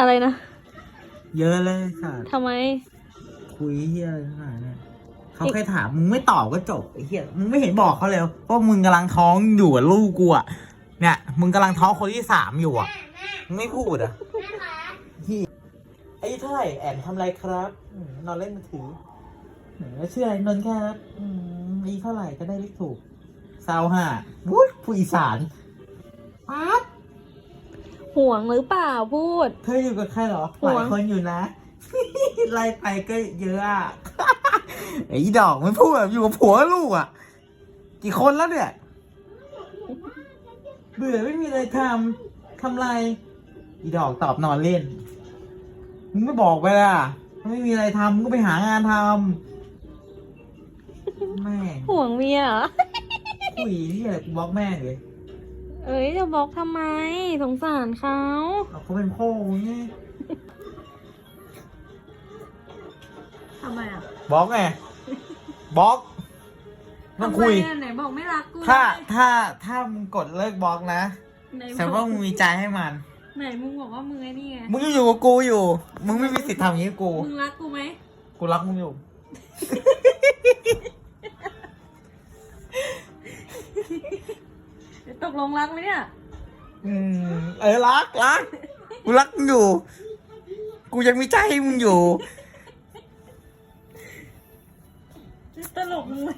อะไรนะ เยอะเลยค่ะทำไม คุยเฮียอะไรขนาดนั้นเขาแค่ถามมึงไม่ตอบก็จบไอ้เฮียมึงไม่เห็นบอกเขาเลยว่ามึงกำลังท้องอยู่กับลูกกูอะเนี่ย มึงกำลังท้องคนที่สามอยู่อะมึงไม่พูดอะพี่อายุเท่าไหร่แอนทำอะไรครับอืมนอนเล่นมือถืออืมแล้วชื่ออะไรนนท์ครับอืมอายุเท่าไหร่ก็ได้เลขถูกซาวห้าวุ้ยผู้อีสานป๊าด ห่วงหรือเปล่าพูด เธออยู่กับใครเหรอห่หวงลายคนอยู่นะ ไล่ไปก็เยอะอะไอ้ดอกมันพูดแบบอยู่กับผัวลูกอะ กี่คนแล้วเนี่ย เบื่อไม่มีอะไรทำทำไร อีดอกตอบนอนเล่น มึงไม่บอกไปล่ะถ้าไม่มีอะไรทำมึงก็ไปหางานทำแม่งห่วงเมียเหรอผู้หญิงที่อะไรกูบล็อกแม่งเลย เอ้ยจะบล็อกทำไม สงสารเขาเอาเขาเป็นพ่อไงทำไมอะบล็อกไงบล็อกต้องคุย ทำไมอะไหนบอกไม่รักกูถ้าเลยถ้าถ้ามึงกดเลิกบล็อกนะไหนแสดงว่ามึงมีใจให้มัน ไหนมึงบอกว่ามึงไอ้นี่ไงมึงอยู่กับกูอยู่ มึงไม่มีสิทธิ์ทำอย่างนี้กับกู มึงรักกูไหมกูรักมึงอยู่ ตกลงรักไหมเนี่ย อืมเออรักรักกูรักมึงอยู่ กูยังมีใจให้มึงอยู่ ตลกมึงไหม